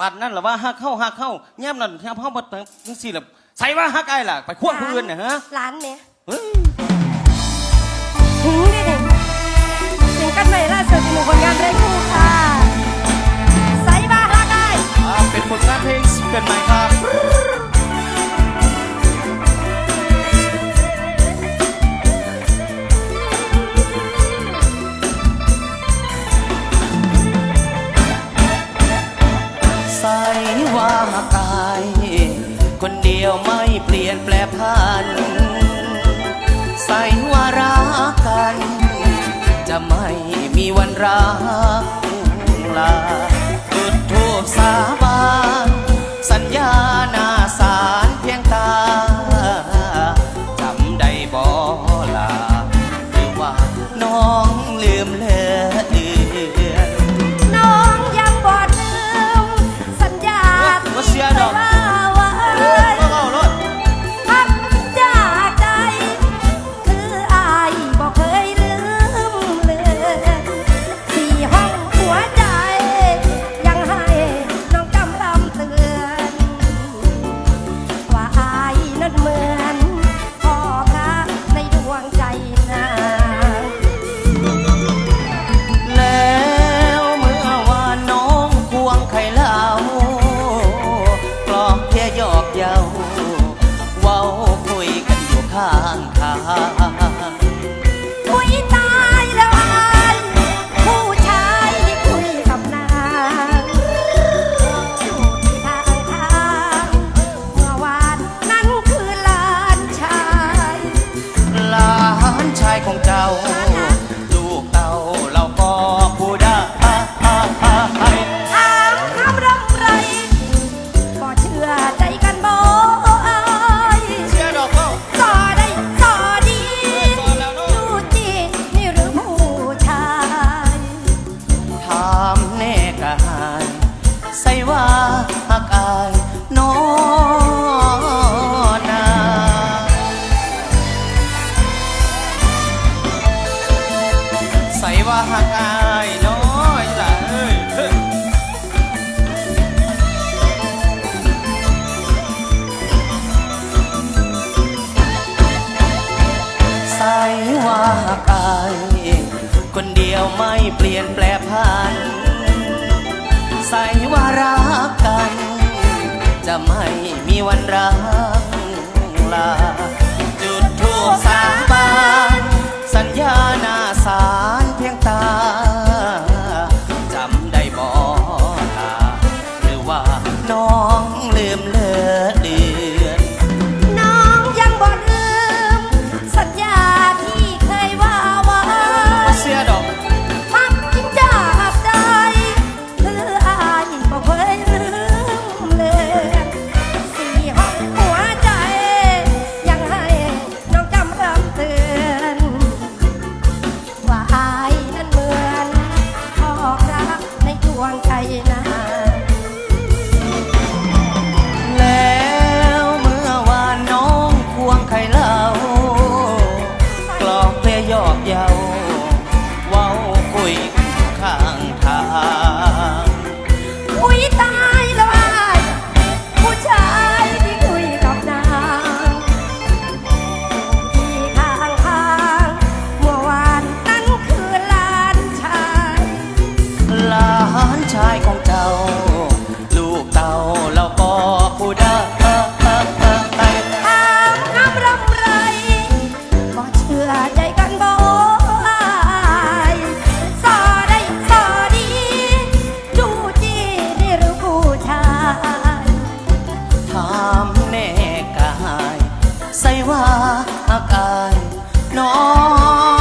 ปานนั่นหรือว่าหักเข้าหักเข้าแย่มนั่นแง่มเข้ามาดทั้งสี่แรือใส่ว่าหักไอ้ล่ะ ไปควงำเพื่อนเนี่ยฮะ ร้านเนี่ย คนเดียวไม่เปลี่ยนแปลพัน ใส่ว่ารักกัน จะไม่มีวันรักลา ใส่ว่าหักอายน้อนาใส่ว่าหักอายน้อยล่ะเอ้ยใส่ว่าหักอายคนเดียวไม่เปลี่ยนแปลง วันรังลา จุดทูปสาบานสัญญาหน้าสารเพียงตา จำได้บ่ตา หรือว่าน้อง た หักายน้อง